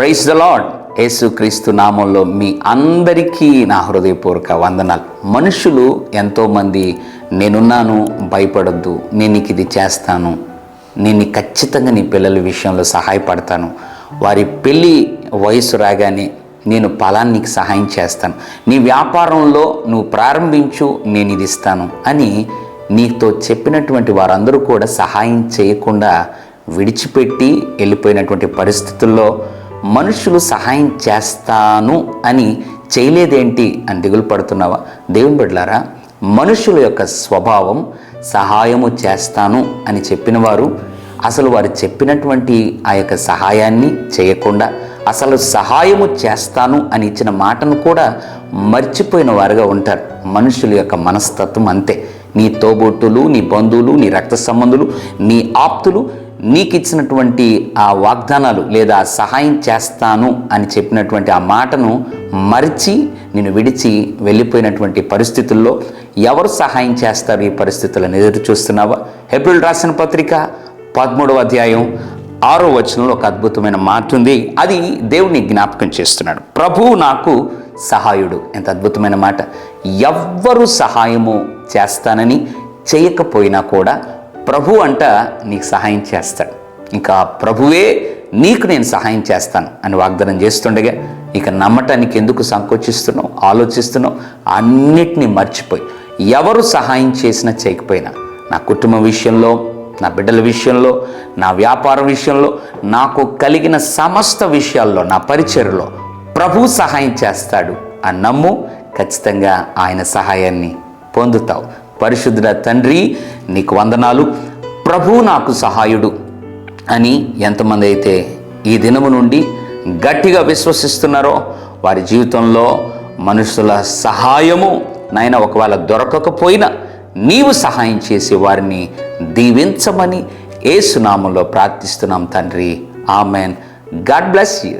Praise the lord యేసుక్రీస్తు నామంలో మీ అందరికీ నా హృదయపూర్వక వందనాలు. మనుషులు ఎంతోమంది నేనున్నాను భయపడద్దు నేను నీకు ఇది చేస్తాను నేను ఖచ్చితంగా నీ పిల్లల విషయంలో సహాయపడతాను. వారి పెళ్ళి వయసు రాగానే నేను ఫలాన్ని సహాయం చేస్తాను. నీ వ్యాపారంలో నువ్వు ప్రారంభించు నేను ఇది ఇస్తాను అని నీతో చెప్పినటువంటి వారందరూ కూడా సహాయం చేయకుండా విడిచిపెట్టి వెళ్ళిపోయినటువంటి పరిస్థితుల్లో మనుషులు సహాయం చేస్తాను అని చేయలేదేంటి అని దిగులు పడుతున్నావా? దేవుని బిడ్డలారా మనుషుల యొక్క స్వభావం సహాయము చేస్తాను అని చెప్పిన వారు అసలు వారు చెప్పినటువంటి ఆ యొక్క సహాయాన్ని చేయకుండా అసలు సహాయము చేస్తాను అని ఇచ్చిన మాటను కూడా మర్చిపోయిన వారుగా ఉంటారు. మనుషుల యొక్క మనస్తత్వం అంతే. నీ తోబొట్టులు నీ బంధువులు నీ రక్త సంబంధులు నీ ఆప్తులు నీకు ఇచ్చినటువంటి ఆ వాగ్దానాలు లేదా సహాయం చేస్తాను అని చెప్పినటువంటి ఆ మాటను మరిచి నేను విడిచి వెళ్ళిపోయినటువంటి పరిస్థితుల్లో ఎవరు సహాయం చేస్తారు ఈ పరిస్థితులను ఎదురు చూస్తున్నావా? ఏప్రిల్ రాసిన పత్రిక పదమూడవ అధ్యాయం ఆరో వచనంలో ఒక అద్భుతమైన మాట ఉంది. అది దేవుని జ్ఞాపకం చేస్తున్నాడు. ప్రభువు నాకు సహాయుడు ఎంత అద్భుతమైన మాట. ఎవ్వరు సహాయము చేస్తానని చేయకపోయినా కూడా ప్రభు అంట నీకు సహాయం చేస్తాడు. ఇంకా ప్రభువే నీకు నేను సహాయం చేస్తాను అని వాగ్దానం చేస్తుండగా ఇక నమ్మటానికి ఎందుకు సంకోచిస్తున్నావు? ఆలోచిస్తున్నావు? అన్నిటినీ మర్చిపోయి ఎవరు సహాయం చేసినా చేయకపోయినా నా కుటుంబం విషయంలో నా బిడ్డల విషయంలో నా వ్యాపారం విషయంలో నాకు కలిగిన సమస్త విషయాల్లో నా పరిచయలో ప్రభు సహాయం చేస్తాడు అని నమ్ము ఖచ్చితంగా ఆయన సహాయాన్ని పొందుతావు. పరిశుద్ధుల తండ్రి నీకు వందనాలు. ప్రభు నాకు సహాయుడు అని ఎంతమంది అయితే ఈ దినము నుండి గట్టిగా విశ్వసిస్తున్నారో వారి జీవితంలో మనుషుల సహాయము నాయన ఒకవేళ దొరకకపోయినా నీవు సహాయం చేసి వారిని దీవించమని ఏసునామంలో ప్రార్థిస్తున్నాం తండ్రి. ఆమెన్. God bless you.